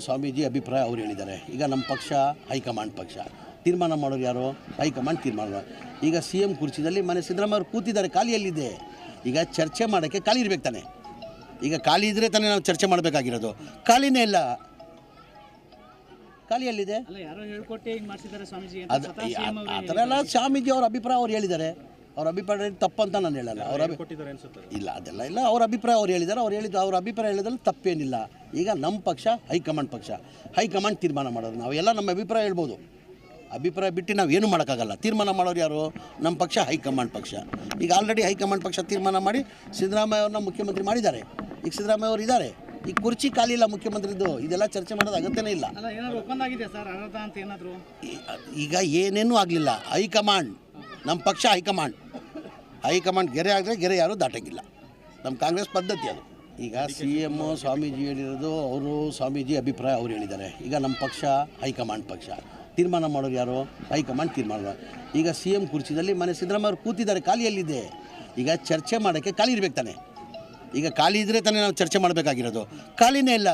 ಸ್ವಾಮೀಜಿ ಅಭಿಪ್ರಾಯ ಅವ್ರು ಹೇಳಿದ್ದಾರೆ. ಈಗ ನಮ್ಮ ಪಕ್ಷ ಹೈಕಮಾಂಡ್ ಪಕ್ಷ. ತೀರ್ಮಾನ ಮಾಡೋರು ಯಾರು? ಹೈಕಮಾಂಡ್ ತೀರ್ಮಾನ ಈಗ ಸಿ ಎಂ ಕುರ್ಚಿದಲ್ಲಿ ಮನೆ ಸಿದ್ದರಾಮಯ್ಯ ಅವರು ಕೂತಿದ್ದಾರೆ ಖಾಲಿಯಲ್ಲಿದೆ. ಈಗ ಚರ್ಚೆ ಮಾಡೋಕ್ಕೆ ಖಾಲಿ ಇರಬೇಕು ತಾನೆ. ಈಗ ಖಾಲಿ ಇದ್ದರೆ ತಾನೇ ನಾವು ಚರ್ಚೆ ಮಾಡಬೇಕಾಗಿರೋದು. ಖಾಲಿನೇ ಇಲ್ಲ. ಖಾಲಿಯಲ್ಲಿದೆ. ಆ ಥರ ಎಲ್ಲ ಸ್ವಾಮೀಜಿ ಅವ್ರ ಅಭಿಪ್ರಾಯ ಅವ್ರು ಹೇಳಿದ್ದಾರೆ. ಅವ್ರ ಅಭಿಪ್ರಾಯ ತಪ್ಪಂತ ನಾನು ಹೇಳಲ್ಲ. ಅವ್ರ ಇಲ್ಲ ಅದೆಲ್ಲ ಇಲ್ಲ. ಅವ್ರ ಅಭಿಪ್ರಾಯ ಅವ್ರು ಹೇಳಿದ್ದಾರೆ. ಅವ್ರು ಹೇಳಿದ್ದು ಅವ್ರ ಅಭಿಪ್ರಾಯ ಹೇಳಿದ್ರೆ ತಪ್ಪೇನಿಲ್ಲ. ಈಗ ನಮ್ಮ ಪಕ್ಷ ಹೈಕಮಾಂಡ್ ಪಕ್ಷ. ಹೈಕಮಾಂಡ್ ತೀರ್ಮಾನ ಮಾಡೋದು ನಾವು. ಎಲ್ಲ ನಮ್ಮ ಅಭಿಪ್ರಾಯ ಹೇಳ್ಬೋದು. ಅಭಿಪ್ರಾಯ ಬಿಟ್ಟು ನಾವು ಏನು ಮಾಡೋಕ್ಕಾಗಲ್ಲ. ತೀರ್ಮಾನ ಮಾಡೋರು ಯಾರು? ನಮ್ಮ ಪಕ್ಷ ಹೈಕಮಾಂಡ್ ಪಕ್ಷ. ಈಗ ಆಲ್ರೆಡಿ ಹೈಕಮಾಂಡ್ ಪಕ್ಷ ತೀರ್ಮಾನ ಮಾಡಿ ಸಿದ್ದರಾಮಯ್ಯ ಅವ್ರನ್ನ ಮುಖ್ಯಮಂತ್ರಿ ಮಾಡಿದ್ದಾರೆ. ಈಗ ಸಿದ್ದರಾಮಯ್ಯ ಅವರು ಇದ್ದಾರೆ. ಈಗ ಕುರ್ಚಿ ಖಾಲಿ ಇಲ್ಲ ಮುಖ್ಯಮಂತ್ರಿದು ಇದೆಲ್ಲ ಚರ್ಚೆ ಮಾಡೋದು ಅಗತ್ಯನೇ ಇಲ್ಲ. ಈಗ ಏನೇನೂ ಆಗಲಿಲ್ಲ. ಹೈಕಮಾಂಡ್. ನಮ್ಮ ಪಕ್ಷ ಹೈಕಮಾಂಡ್. ಹೈಕಮಾಂಡ್ ಗೆರೆ ಆದರೆ ಗೆರೆ ಯಾರೂ ದಾಟಂಗಿಲ್ಲ. ನಮ್ಮ ಕಾಂಗ್ರೆಸ್ ಪದ್ಧತಿ ಅದು. ಈಗ ಸಿ ಎಮ್ಮು ಸ್ವಾಮೀಜಿ ಹೇಳಿರೋದು, ಅವರು ಸ್ವಾಮೀಜಿ ಅಭಿಪ್ರಾಯ ಅವ್ರು ಹೇಳಿದ್ದಾರೆ. ಈಗ ನಮ್ಮ ಪಕ್ಷ, ಹೈಕಮಾಂಡ್ ಪಕ್ಷ. ತೀರ್ಮಾನ ಮಾಡೋರು ಯಾರು? ಹೈಕಮಾಂಡ್ ತೀರ್ಮಾನ ಈಗ ಸಿ ಎಂ ಕುರ್ಚಿದಲ್ಲಿ ಮನೆ ಸಿದ್ದರಾಮಯ್ಯ ಕೂತಿದ್ದಾರೆ, ಖಾಲಿಯಲ್ಲಿದೆ. ಈಗ ಚರ್ಚೆ ಮಾಡೋಕ್ಕೆ ಖಾಲಿ ಇರಬೇಕು ತಾನೆ. ಈಗ ಖಾಲಿ ಇದ್ದರೆ ತಾನೇ ನಾವು ಚರ್ಚೆ ಮಾಡಬೇಕಾಗಿರೋದು. ಖಾಲಿನೇ ಇಲ್ಲ.